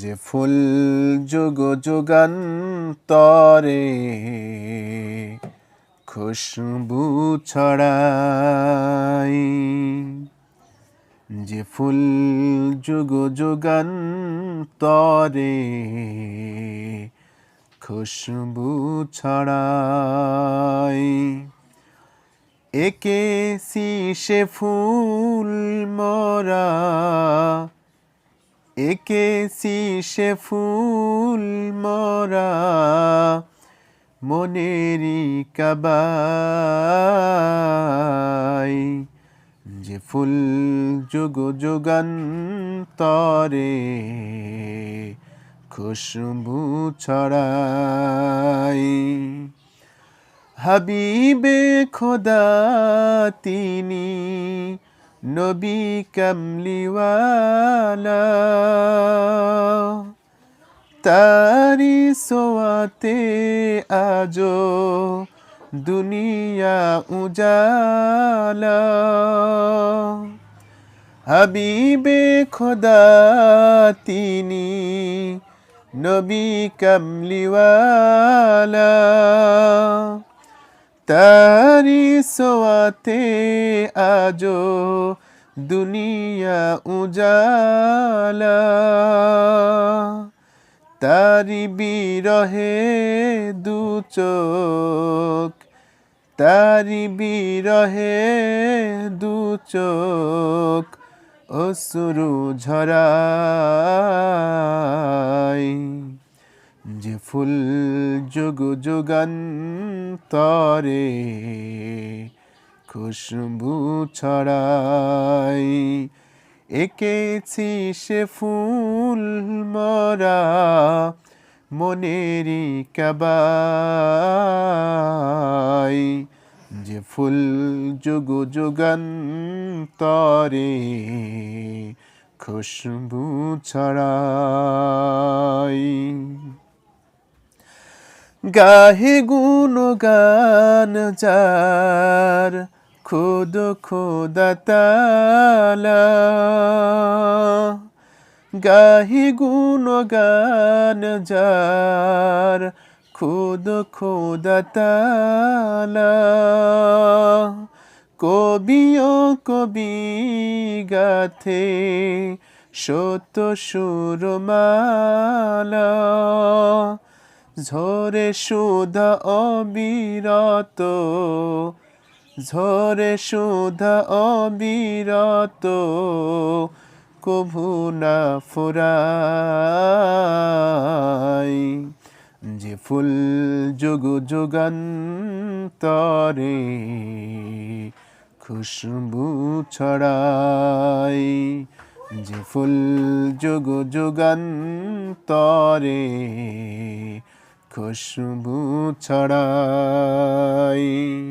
যে ফুল যুগ যুগান্তরে খুশবু ছড়াই। যে ফুল যুগ যুগান্তরে খুশবু ছড়াই। একে সে ফুল মরা একে সে ফুল মরা মনেরি কাবাই। যে ফুল যুগ যুগান্তরে খুশবু ছড়াই। হাবিবে খোদা, তিনি নবী কামলিওয়ালা তারি সোয়াতে আজো দুনিয়া উজালা। হাবিবে খোদা তিনি নবী কামলিওয়ালা তারি সোয়াতে আজো দুনিয়া উজালা। তারি বিরহে দু চোখ, তারি বিরহে দু চোখ অসুরু ঝরাই যে ফুল যুগ যুগান্তরে খুশবু ছড়াই। এঁকেছি সে ফুল মরা মনেরি কাবাই। যে ফুল যুগ যুগান্তরে খুশবু ছড়াই। গাহে গুণ গান যার খুদ খোদাতালা গাহি গুণ গান যার খুদ খোদা তালা। কবিও কবি গাথে সত্য সুরমালা। ঝরে সুধা অবিরত, ঝরে সুধা অবিরত, কভু না ফুরাই। যে ফুল যুগ যুগান্তরে খুশবু ছড়াই। যে ফুল যুগ যুগান্তরে খুশবু ছড়াই।